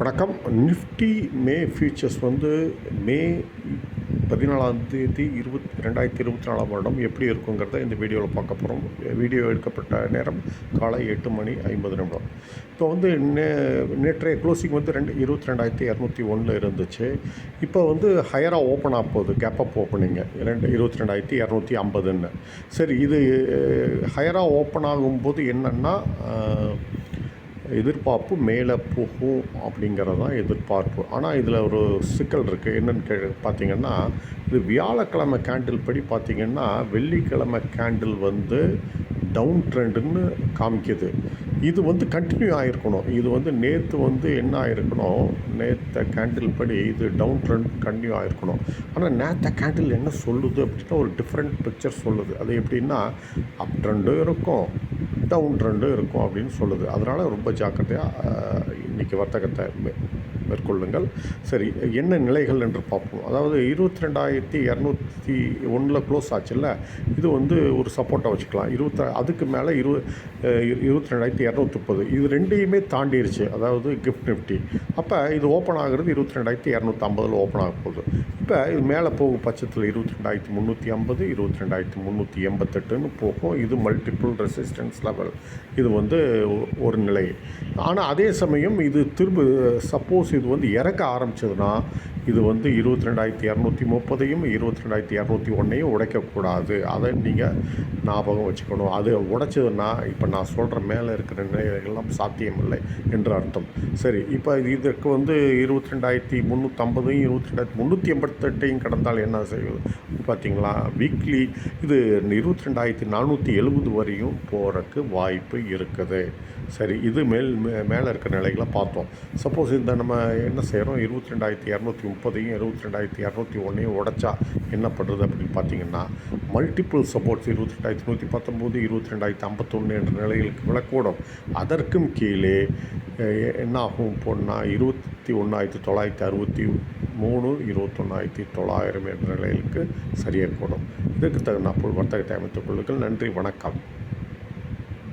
வணக்கம். நிஃப்டி மே ஃபியூச்சர்ஸ் வந்து மே பதினாலாம் தேதி இருபத் ரெண்டாயிரத்தி இருபத்தி நாலாம் வருடம் எப்படி இருக்குங்கிறத இந்த வீடியோவில் பார்க்க போகிறோம் வீடியோ எடுக்கப்பட்ட நேரம் காலை எட்டு மணி ஐம்பது நிமிடம். இப்போ வந்து நே நேற்றைய க்ளோசிங் வந்து ரெண்டு இருபத்தி ரெண்டாயிரத்தி இரநூத்தி ஒன்றில் இருந்துச்சு. இப்போ வந்து ஹையராக ஓப்பன் ஆக போகுது கேப் அப் ஓப்பனிங்க ரெண்டு இருபத்தி ரெண்டாயிரத்தி இரநூத்தி ஐம்பதுன்னு. சரி இது ஹையராக ஓப்பன் ஆகும்போது என்னென்னா எதிர்பார்ப்பு மேலே போகும் அப்படிங்கிறது தான் எதிர்பார்ப்பு. ஆனால் இதில் ஒரு சிக்கல் இருக்குது என்னென்னு கே பார்த்தீங்கன்னா இது வியாழக்கிழமை கேண்டில் படி பார்த்திங்கன்னா வெள்ளிக்கிழமை கேண்டில் வந்து டவுன் ட்ரெண்டுன்னு காமிக்குது. இது வந்து கண்டினியூ ஆகிருக்கணும் இது வந்து நேற்று வந்து என்ன ஆகிருக்கணும் நேற்ற கேண்டில் படி இது டவுன் ட்ரெண்ட் கண்டினியூ ஆகிருக்கணும் ஆனால் நேற்ற கேண்டில் என்ன சொல்லுது அப்படின்னா ஒரு டிஃப்ரெண்ட் பிக்சர் சொல்லுது. அது எப்படின்னா அப் ட்ரெண்டும் இருக்கும். டவுன் ட்ரெண்டும் இருக்கும் அப்படின்னு சொல்லுது. அதனால் ரொம்ப ஜாக்கிரதையாக இன்றைக்கி வர்த்தகத்தை மேற்கொள்ளுங்கள். சரி என்ன நிலைகள் என்று பார்ப்போம். அதாவது இருபத்தி ரெண்டாயிரத்தி இரநூத்தி ஒன்றில் க்ளோஸ் ஆச்சுல்ல? இது வந்து ஒரு சப்போர்ட்டாக வச்சுக்கலாம். இருபத்தி அதுக்கு மேலே இரு இருபத்தி ரெண்டாயிரத்தி இரநூத்தி முப்பது. இது ரெண்டையுமே தாண்டிடுச்சு அதாவது கிஃப்ட் நிஃப்டி அப்போ இது ஓப்பன் ஆகிறது இருபத்தி ரெண்டாயிரத்தி இரநூத்தி ஐம்பதில் ஓப்பன் ஆக போகுது. இப்போ இது மேலே போகும் பட்சத்தில் இருபத்தி ரெண்டாயிரத்தி முந்நூற்றி ஐம்பது இருபத்தி ரெண்டாயிரத்தி முந்நூற்றி எண்பத்தெட்டுன்னு போகும். இது மல்டிபிள் ரெசிஸ்டன்ஸ் லெவல் இது வந்து ஒரு நிலை. ஆனால் அதே சமயம் இது திரும்ப சப்போஸ் இது வந்து இறக்க ஆரம்பிச்சதுன்னா இது வந்து இருபத்தி ரெண்டாயிரத்தி இரநூத்தி முப்பதையும் இருபத்தி ரெண்டாயிரத்தி இரநூத்தி ஒன்றையும் உடைக்கக்கூடாது. அதை நீங்கள் ஞாபகம் வச்சுக்கணும். அது உடைச்சதுன்னா இப்போ நான் சொல்கிற மேலே இருக்கிற நிலைகள்லாம் சாத்தியமில்லை என்று அர்த்தம். சரி இப்போ இதற்கு வந்து இருபத்தி ரெண்டாயிரத்தி முந்நூற்றம்பதையும் இருபத்தி ரெண்டாயிரத்தி முந்நூற்றி எண்பத்தெட்டையும் கடந்தால் என்ன செய்வது? பார்த்தீங்களா வீக்லி இது இருபத்தி ரெண்டாயிரத்தி நானூற்றி எழுபது வரையும் போகிறக்கு வாய்ப்பு இருக்குது. சரி இது மேல் மே- மேலே இருக்கிற நிலைகளை பார்த்தோம். சப்போஸ் இந்த நம்ம என்ன செய்கிறோம் இருபத்தி ரெண்டாயிரத்தி இரநூத்தி முப்பதையும் இருபத்தி ரெண்டாயிரத்தி இரநூத்தி ஒன்றையும் உடைச்சா என்ன பண்ணுறது அப்படின்னு பார்த்தீங்கன்னா மல்டிபிள் சப்போர்ட்ஸ் இருபத்தி ரெண்டாயிரத்தி நூற்றி பத்தொம்போது இருபத்தி ரெண்டாயிரத்தி ஐம்பத்தொன்று என்ற நிலைகளுக்கு விழக்கூடும் அதற்கும் கீழே என்ன ஆகும் போனால் இருபத்தி ஒன்றாயிரத்தி தொள்ளாயிரத்தி அறுபத்தி மூணு இருபத்தொன்னாயிரத்தி தொள்ளாயிரம் என்ற நிலைகளுக்கு சரியக்கூடும் இதற்கு தகுந்தாற்போல் வர்த்தகத்தை அமைத்துக் கொள்ளுங்கள். நன்றி வணக்கம்.